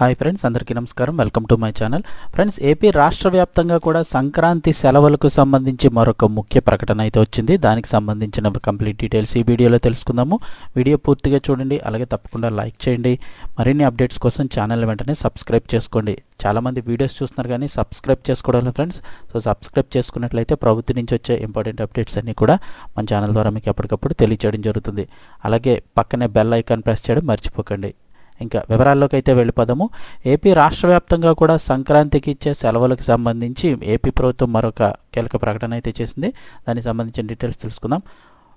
Hi friends అందరికీ నమస్కారం. Welcome to my channel. Friends AP రాష్ట్ర వ్యాప్తంగా కూడా సంక్రాంతి సెలవులకు సంబంధించి మరొక ముఖ్య ప్రకటన అయితే వచ్చింది. దానికి సంబంధించిన కంప్లీట్ డీటెయిల్స్ ఈ వీడియోలో తెలుసుకుందాము. వీడియో పూర్తిగా చూడండి అలాగే తప్పకుండా లైక్ చేయండి. మరిన్ని అప్డేట్స్ కోసం ఛానల్ వెంటనే సబ్స్క్రైబ్ చేసుకోండి. చాలామంది వీడియోస్ చూస్తున్నారు కానీ సబ్స్క్రైబ్ చేసుకోవడం ఫ్రెండ్స్. సో సబ్స్క్రైబ్ చేసుకున్నట్లయితే ప్రభుత్వం నుంచి వచ్చే ఇంపార్టెంట్ అప్డేట్స్ అన్నీ కూడా మన ఛానల్ ద్వారా మీకు ఎప్పటికప్పుడు తెలియచేయడం జరుగుతుంది. అలాగే పక్కనే బెల్ ఐకాన్ ప్రెస్ చేయడం మర్చిపోకండి. ఇంకా వివరాల్లోకి అయితే వెళ్ళిపోదాము. ఏపీ రాష్ట్ర వ్యాప్తంగా కూడా సంక్రాంతికి ఇచ్చే సెలవులకు సంబంధించి ఏపీ ప్రభుత్వం మరొక కీలక ప్రకటన అయితే చేసింది. దానికి సంబంధించిన డీటెయిల్స్ తెలుసుకుందాం.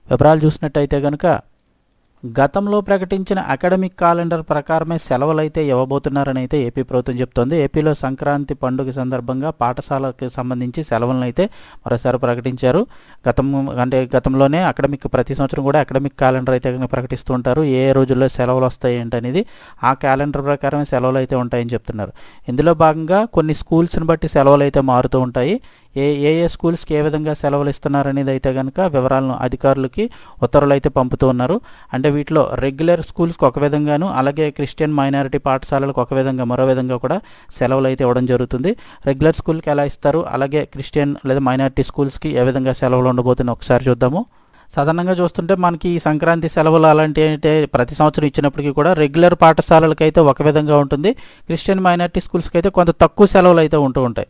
వివరాలు చూసినట్టయితే కనుక గతంలో ప్రకటించిన అకాడమిక్ క్యాలెండర్ ప్రకారమే సెలవులైతే ఇవ్వబోతున్నారని అయితే ఏపీ ప్రభుత్వం చెప్తోంది. ఏపీలో సంక్రాంతి పండుగ సందర్భంగా పాఠశాలకు సంబంధించి సెలవులను అయితే మరోసారి ప్రకటించారు. గతం అంటే గతంలోనే అకాడమిక్ ప్రతి సంవత్సరం కూడా అకాడమిక్ క్యాలెండర్ అయితే ప్రకటిస్తూ ఉంటారు. ఏ రోజుల్లో సెలవులు వస్తాయి ఏంటనేది ఆ క్యాలెండర్ ప్రకారమే సెలవులు అయితే ఉంటాయని చెప్తున్నారు. ఇందులో భాగంగా కొన్ని స్కూల్స్ని బట్టి సెలవులు అయితే మారుతూ ఉంటాయి. ఏ ఏ ఏ స్కూల్స్కి ఏ విధంగా సెలవులు ఇస్తున్నారనేది అయితే కనుక వివరాలను అధికారులకి ఉత్తర్వులు అయితే పంపుతూ ఉన్నారు. అంటే వీటిలో రెగ్యులర్ స్కూల్స్కి ఒక విధంగాను అలాగే క్రిస్టియన్ మైనారిటీ పాఠశాలలకు ఒక విధంగా మరో విధంగా కూడా సెలవులు అయితే ఇవ్వడం జరుగుతుంది. రెగ్యులర్ స్కూల్కి ఎలా ఇస్తారు? అలాగే క్రిస్టియన్ లేదా మైనారిటీ స్కూల్స్కి ఏ విధంగా సెలవులు ఉండబోతున్నాయి? ఒకసారి చూద్దాము. సాధారణంగా చూస్తుంటే మనకి ఈ సంక్రాంతి సెలవులు అలాంటి అంటే ప్రతి సంవత్సరం ఇచ్చినప్పటికీ కూడా రెగ్యులర్ పాఠశాలలకు అయితే ఒక విధంగా ఉంటుంది. క్రిస్టియన్ మైనారిటీ స్కూల్స్కి అయితే కొంత తక్కువ సెలవులు అయితే ఉంటూ ఉంటాయి.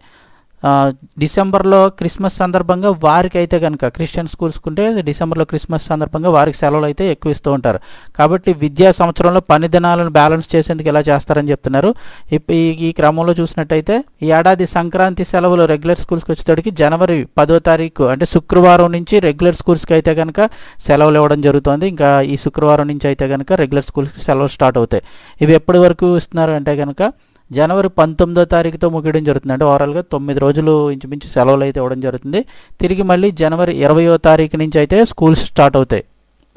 డిసెంబర్లో క్రిస్మస్ సందర్భంగా వారికి అయితే కనుక క్రిస్టియన్ స్కూల్స్ ఉంటే డిసెంబర్లో క్రిస్మస్ సందర్భంగా వారికి సెలవులు అయితే ఎక్కువ ఇస్తూ ఉంటారు. కాబట్టి విద్యా సంవత్సరంలో పని దినాలను బ్యాలెన్స్ చేసేందుకు ఎలా చేస్తారని చెప్తున్నారు. ఈ ఈ క్రమంలో చూసినట్టయితే ఈ ఏడాది సంక్రాంతి సెలవులు రెగ్యులర్ స్కూల్స్కి వచ్చేటప్పటికి జనవరి పదో తారీఖు అంటే శుక్రవారం నుంచి రెగ్యులర్ స్కూల్స్కి అయితే కనుక సెలవులు ఇవ్వడం జరుగుతుంది. ఇంకా ఈ శుక్రవారం నుంచి అయితే కనుక రెగ్యులర్ స్కూల్స్కి సెలవులు స్టార్ట్ అవుతాయి. ఇవి ఎప్పటి వరకు ఇస్తున్నారు అంటే కనుక జనవరి పంతొమ్మిదో తారీఖుతో ముగియడం జరుగుతుంది. అంటే ఓవరాల్గా తొమ్మిది రోజులు ఇంచుమించు సెలవులు అయితే ఇవ్వడం జరుగుతుంది. తిరిగి మళ్ళీ జనవరి ఇరవయో తారీఖు నుంచి అయితే స్కూల్స్ స్టార్ట్ అవుతాయి.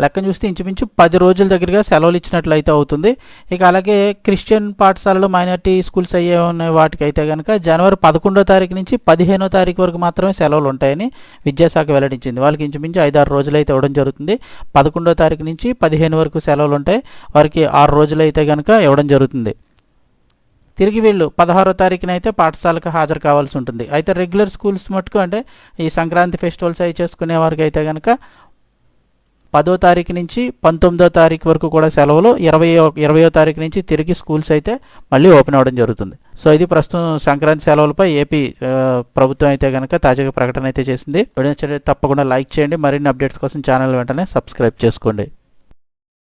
లెక్కను చూస్తే ఇంచుమించు పది రోజుల దగ్గరగా సెలవులు ఇచ్చినట్లయితే అవుతుంది. ఇక అలాగే క్రిస్టియన్ పాఠశాలలో మైనార్టీ స్కూల్స్ అయ్యే ఉన్న వాటికి అయితే కనుక జనవరి పదకొండో తారీఖు నుంచి పదిహేనో తారీఖు వరకు మాత్రమే సెలవులు ఉంటాయని విద్యాశాఖ వెల్లడించింది. వాళ్ళకి ఇంచుమించు ఐదారు రోజులు అయితే ఇవ్వడం జరుగుతుంది. పదకొండో తారీఖు నుంచి పదిహేను వరకు సెలవులు ఉంటాయి. వారికి ఆరు రోజులు అయితే కనుక ఇవ్వడం జరుగుతుంది. తిరిగి వీళ్ళు. పదహారో తారీఖున అయితే పాఠశాలకు హాజరు కావాల్సి ఉంటుంది. అయితే రెగ్యులర్ స్కూల్స్ మటుకు అంటే ఈ సంక్రాంతి ఫెస్టివల్స్ అవి చేసుకునే వారికి అయితే కనుక పదో తారీఖు నుంచి పంతొమ్మిదో తారీఖు వరకు కూడా సెలవులు ఇరవై ఇరవయో తారీఖు నుంచి తిరిగి స్కూల్స్ అయితే మళ్ళీ ఓపెన్ అవ్వడం జరుగుతుంది. సో ఇది ప్రస్తుతం సంక్రాంతి సెలవులపై ఏపీ ప్రభుత్వం అయితే కనుక తాజాగా ప్రకటన అయితే చేసింది. వీడియో తప్పకుండా లైక్ చేయండి. మరిన్ని అప్డేట్స్ కోసం ఛానల్ వెంటనే సబ్స్క్రైబ్ చేసుకోండి.